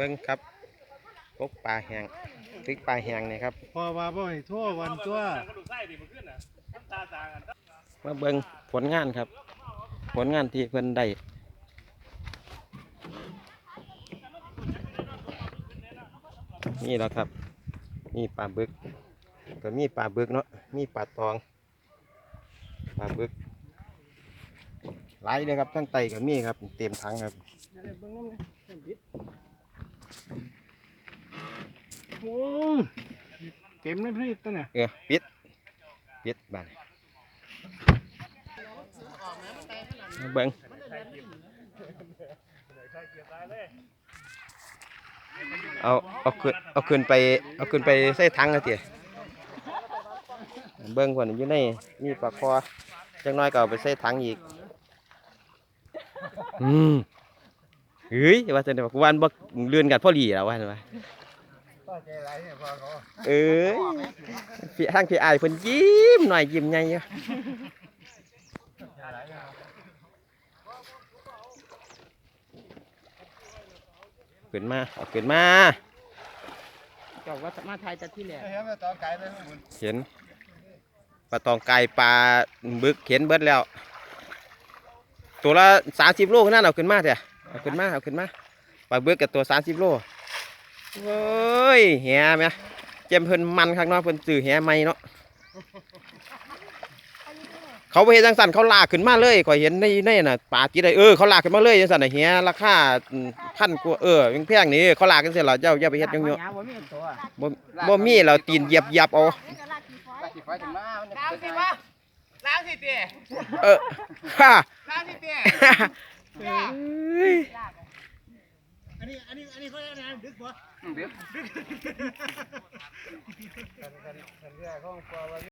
เบิ้งครับกกปลาแห้งพริกปลาแห้งนี่ครับพอว่าบ่ให้ทั่ววันตัวมาเบิ้งผลงานครับ ผลงานที่เพิ่นได้นี่แหละครับ มีปลาบึกก็มีปลาบึกเนาะมีปลาตองปลาบึกหลายเลยครับทั้งไตก็มีครับ เต็มถังครับ โอ้เต็มเลยพี่ตัวเนี่ยเออปิดปิดบ้านมาเบิ้งเอาเอาขึ้นเอาขึ้นไปเอาขึ้นไปใส่ถังนะเตี๋ยเบิ้งก่อนอยู่ในมีปลาคอจังน้อยก็เอาไปใส่ถังอีกอืม เฮ้ยว่าจะได้บอกวันบักเลื่อนกันพ่อหลีแล้วว่าจะว่าเอ้ยพี่ทางพี่อายเพิ่นยิ้มหน่อยยิ้มใหญ่อยู่ขึ้นมาเอาขึ้นมาเจ้าว่ามาไทยจะที่แหลกเห็นไหมตอนไก่เลยข้างบนเห็นปลาตองไก่ปลาบึกเห็นเบิดแล้ว ตัวละสามสิบโลนั่นเอาขึ้นมาเถอะ เอาขึ้นมาเอาขึ้นมาปลาบึกกับตัวสามสิบโลเฮ้ยแหไหมเจมเพิ่นมันข้างนอกเพิ่นซื้อแหใหม่เนาะเขาไปเห็นจังสันเขาลากขึ้นมาเลยข่อยเห็นในในน่ะปลาจีได้เออเขาลากขึ้นมาเลยจังสันน่ะแหราคาพันกว่าเออแพงๆนี่เขาลากกันเสร็จแล้วเจ้าอย่าไปเฮ็ดจังเนาะบ่มีตัวบ่บ่มีเราตีนเหยียบเหยียบเอาสิไฟถึงมามันล้างสิวะล้างสิเตี้ยเออฮ่าล้างสิเตี้ ยเฮ้ยอันนี้อันนี้อันนี้เขาเรียกอะไรดึกบ่ดึกกันกันกันเรื่องของ